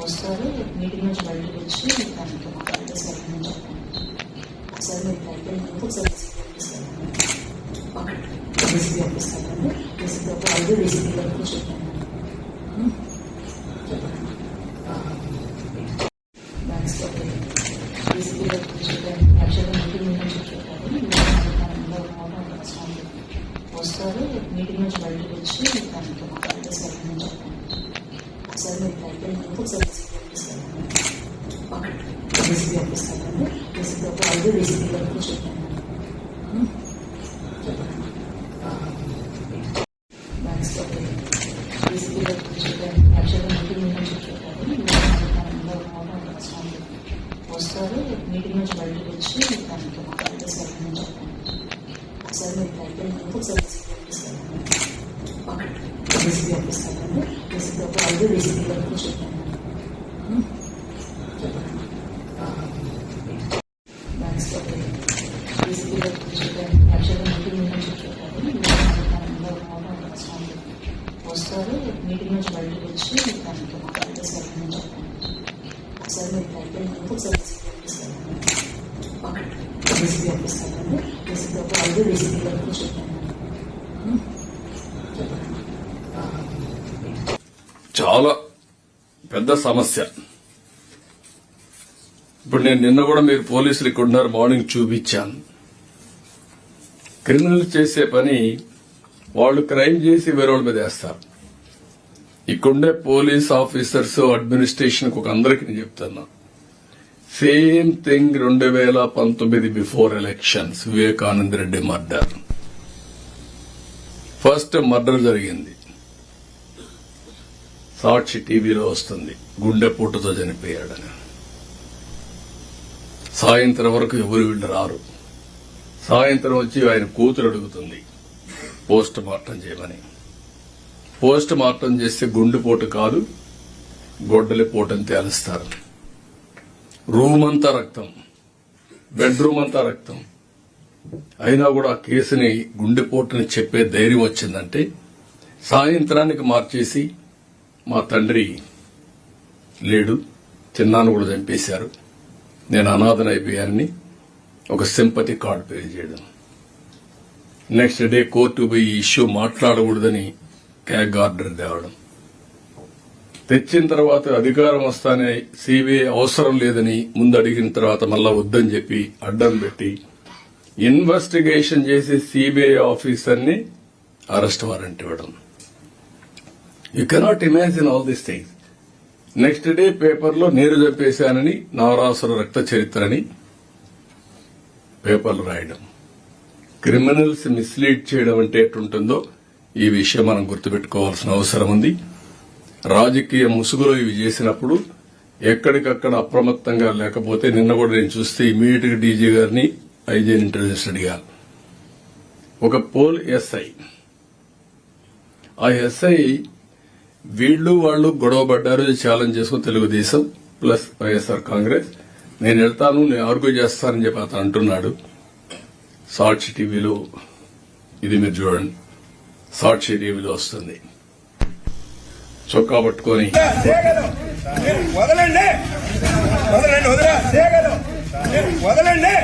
వస్తారు మీటింగ్ నుంచి బయటకు వచ్చి దానికి మాట్లాడితే సార్ నేను చెప్పండి ఒకసారి మీరు అయిపోయినందుకు సార్ బేసిక్ రెసిపీ బేసిక్ ఐదు బేసిక్ వరకు చెప్పండి చెప్పాను సార్ మీరు అయిపోయినందుకు సార్ బేసిక్ పంపిస్తానండి బేసిక్ ఐదు బేసిక్ వరకు చెప్పాను చెప్పండి బ్యాంక్స్లో బేసిక్గా యాక్చువల్గా మీటింగ్ నుంచి చెప్పారు వస్తారు మీటింగ్ నుంచి బయటకు వచ్చి దానికి మాట్లాడితే సార్ నేను చెప్పాను సార్ మీరు అయిపోయినందుకు సార్ బేసిక్ పంపిస్తానండి ఒక ఐదు బేసిక్ వరకు చెప్పండి బ్యాంక్స్లో బేసిక్గా యాక్చువల్గా మీటింగ్ నుంచి వస్తారు మీటింగ్ నుంచి బయటకు వచ్చి దానికి సార్ నేను చెప్పాను సార్ మీరు అయిపోయినందుకు సార్ బేసిక్ పంపిస్తానండి ఐదు బేసిక్ వరకు చెప్పాను చెప్పండి చాలా పెద్ద సమస్య. ఇప్పుడు నేను నిన్న కూడా మీరు పోలీసులు ఇక్కడ ఉన్నారు మార్నింగ్ చూపించాను. క్రిమినల్ చేసే పని వాళ్ళు క్రైమ్ చేసి వేరే వాళ్ళ మీద వేస్తారు. ఇక్కడుండే పోలీస్ ఆఫీసర్స్ అడ్మినిస్ట్రేషన్ ఒక అందరికి నేను చెప్తున్నా. సేమ్ థింగ్ రెండు వేల పంతొమ్మిది before elections. Vivekananda Reddy murder. First murder జరిగింది. సాక్షి టీవీలో వస్తుంది. గుండెపోటుతో చనిపోయాడని. సాయంత్రం వరకు ఎవరు వీళ్ళు రారు. సాయంత్రం వచ్చి ఆయన కూతురు అడుగుతుంది. పోస్ట్ మార్టం చేయమని. పోస్ట్ మార్టం చేస్తే గుండెపోటు కాదు గొడ్డలి పోటని తేలుస్తారు. రూమ్ అంతా రక్తం. బెడ్రూమ్ అంతా రక్తం. అయినా కూడా ఆ కేసుని గుండెపోటుని చెప్పే ధైర్యం వచ్చిందంటే సాయంత్రానికి మార్చేసి మా తండ్రి లేడు చిన్నాను కూడా చంపేశారు. నేను అనాథనైపోయానని ఒక సింపతి కార్డు పే చేయడం. నెక్స్ట్ డే కోర్టు పోయి ఈ ఇష్యూ మాట్లాడకూడదని క్యాగ్ ఆర్డర్ తేవడం. తెచ్చిన తర్వాత అధికారం వస్తానే సిబిఐ అవసరం లేదని ముందు అడిగిన తర్వాత మళ్ళా వద్దని చెప్పి అడ్డం పెట్టి ఇన్వెస్టిగేషన్ చేసి సిబిఐ ఆఫీసర్ని అరెస్ట్ వారెంట్ ఇవ్వడం. You cannot imagine all this things next day పేపర్లో నీరు చెప్పేశానని నవరాసుల రక్త చరిత్రని పేపర్లు రాయడం. క్రిమినల్స్ మిస్లీడ్ చేయడం అంటే ఎట్టుంటుందో ఈ విషయం మనం గుర్తుపెట్టుకోవాల్సిన అవసరం ఉంది. రాజకీయ ముసుగులో ఇవి చేసినప్పుడు ఎక్కడికక్కడ అప్రమత్తంగా లేకపోతే నిన్న కూడా నేను చూస్తే ఇమీడియట్గా డీజీ గారిని ఐజీని ఇంటెలిజెన్స్ అడిగారు ఒక పోల్ ఎస్ఐ. ఆ ఎస్ఐ వీళ్ళు వాళ్ళు గొడవ పడ్డారు ఛాలెంజ్ చేసుకుని తెలుగుదేశం ప్లస్ వైఎస్ఆర్ కాంగ్రెస్. నేను వెళ్తాను నేను ఆర్గ్యూ చేస్తానని చెప్పి అతను అంటున్నాడు. సాక్షి టీవీలో ఇది మీరు చూడండి. సాక్షి టీవీలో వస్తుంది. చొక్కా పట్టుకొని. వదలండి. వదలండి వదరా వదలండి. వదలండి.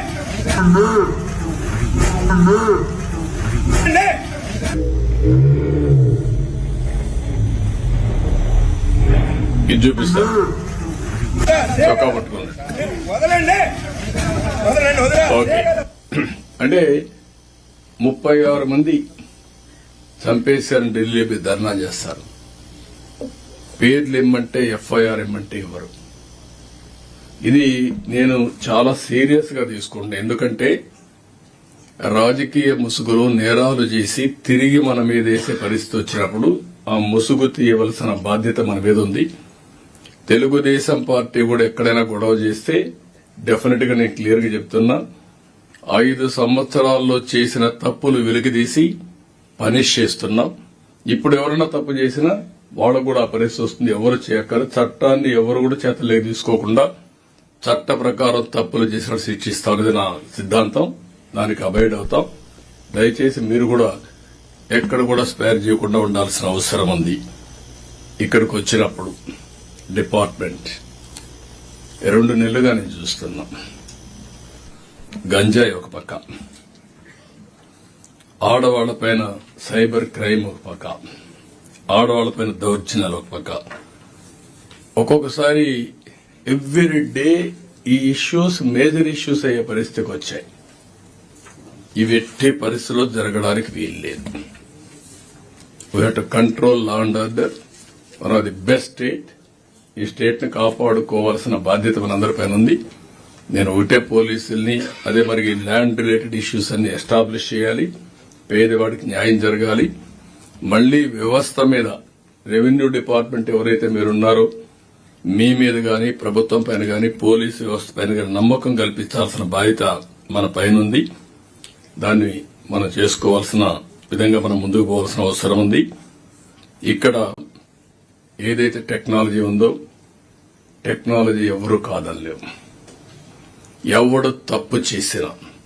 ఇది చూపిస్తాను చొక్కా పట్టుకోండి. ఓకే. అంటే ముప్పై ఆరు మంది చంపేశారని ఢిల్లీ ధర్నా చేస్తారు. పేర్లు ఇమ్మంటే ఎఫ్ఐఆర్ ఇమ్మంటే ఇవ్వరు ఇది నేను చాలా సీరియస్గా తీసుకుంటా. ఎందుకంటే రాజకీయ ముసుగులో నేరాలు చేసి తిరిగి మన మీద వేసే పరిస్థితి వచ్చినప్పుడు ఆ ముసుగు తీయవలసిన బాధ్యత మన మీద ఉంది. తెలుగుదేశం పార్టీ కూడా ఎక్కడైనా గొడవ చేస్తే డెఫినెట్గా నేను క్లియర్గా చెప్తున్నా. ఐదు సంవత్సరాల్లో చేసిన తప్పులు వెలికితీసి పనిష్ చేస్తున్నాం. ఇప్పుడు ఎవరైనా తప్పు చేసినా వాళ్ళకు కూడా ఆ పరిస్థితి వస్తుంది. ఎవరు చేయక్కరు చట్టాన్ని ఎవరు కూడా చేతలేక తీసుకోకుండా చట్ట ప్రకారం తప్పులు చేసిన శిక్షిస్తాం అనేది నా సిద్ధాంతం. దానికి అబైడ్ అవుతాం. దయచేసి మీరు కూడా ఎక్కడ కూడా స్పేర్ చేయకుండా ఉండాల్సిన అవసరం ఉంది. ఇక్కడికి వచ్చినప్పుడు. డిపార్ట్మెంట్. రెండు నెలలుగా నేను చూస్తున్నా. గంజాయి ఒక పక్క. ఆడవాళ్ళపైన సైబర్ క్రైమ్ ఒక పక్క. ఆడవాళ్ళపైన దౌర్జన్యాలు ఒక పక్క. ఒక్కొక్కసారి ఎవ్రీ డే ఈ ఇష్యూస్ మేజర్ ఇష్యూస్ అయ్యే పరిస్థితికి వచ్చాయి. ఇవి ఎట్టి పరిస్థితిలో జరగడానికి వీలు లేదు we have to control law and order one of the best state ఈ స్టేట్ని కాపాడుకోవాల్సిన బాధ్యత మనందరిపైన ఉంది. నేను ఒకటే పోలీసుల్ని అదే మరి ల్యాండ్ రిలేటెడ్ ఇష్యూస్ అన్ని ఎస్టాబ్లిష్ చేయాలి. పేదవాడికి న్యాయం జరగాలి. మళ్ళీ వ్యవస్థ మీద రెవెన్యూ డిపార్ట్మెంట్ ఎవరైతే మీరున్నారో మీ మీద గాని ప్రభుత్వం పైన గాని పోలీసు వ్యవస్థ పైన గాని నమ్మకం కల్పించాల్సిన బాధ్యత మన పైన ఉంది. దాన్ని మనం చేసుకోవాల్సిన విధంగా మనం ముందుకు పోవాల్సిన అవసరం ఉంది. ఇక్కడ ఏదైతే టెక్నాలజీ ఉందో టెక్నాలజీ ఎవరు కాదనలేము ఎవడు తప్పు చేసినా